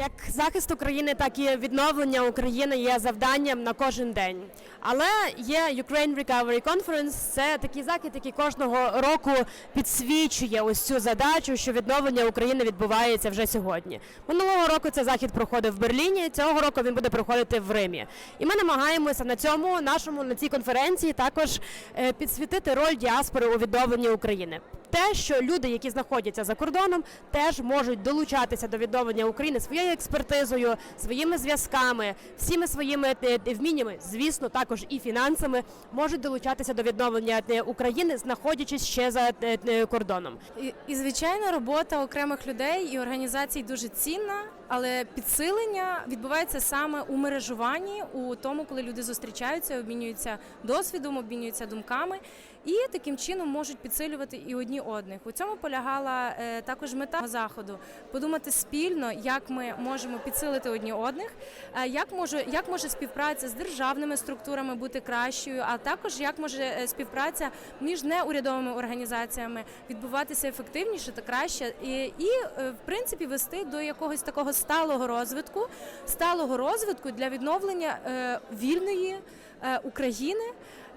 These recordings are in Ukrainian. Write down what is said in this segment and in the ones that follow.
Як захист України, так і відновлення України є завданням на кожен день. Але є Ukraine Recovery Conference, це такий захід, який кожного року підсвічує ось цю задачу, що відновлення України відбувається вже сьогодні. Минулого року цей захід проходив в Берліні. Цього року він буде проходити в Римі. І ми намагаємося на цьому нашому на цій конференції також е, підсвітити роль діаспори у відновленні України. Те, що люди, які знаходяться за кордоном, теж можуть долучатися до відновлення України своєю експертизою, своїми зв'язками, всіми своїми е, е, вміннями, звісно, також і фінансами, можуть долучатися до відновлення е, України, знаходячись ще за е, е, кордоном. І, і звичайно, робота окремих людей і організацій дуже цінна, але підсилення відбувається саме у мережуванні, у тому, коли люди зустрічаються, обмінюються досвідом, обмінюються думками, і таким чином можуть підсилювати і одні одних. У цьому полягала е, також мета заходу подумати спільно, як ми можемо підсилити одні одних, е, як може як може співпраця з державними структурами бути кращою, а також як може е, співпраця між неурядовими організаціями відбуватися ефективніше та краще, і, і в принципі вести до якогось такого сталого розвитку, сталого розвитку для відновлення е, вільної е, України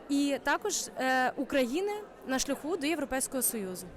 і також е, України на шляху до Європейського союзу.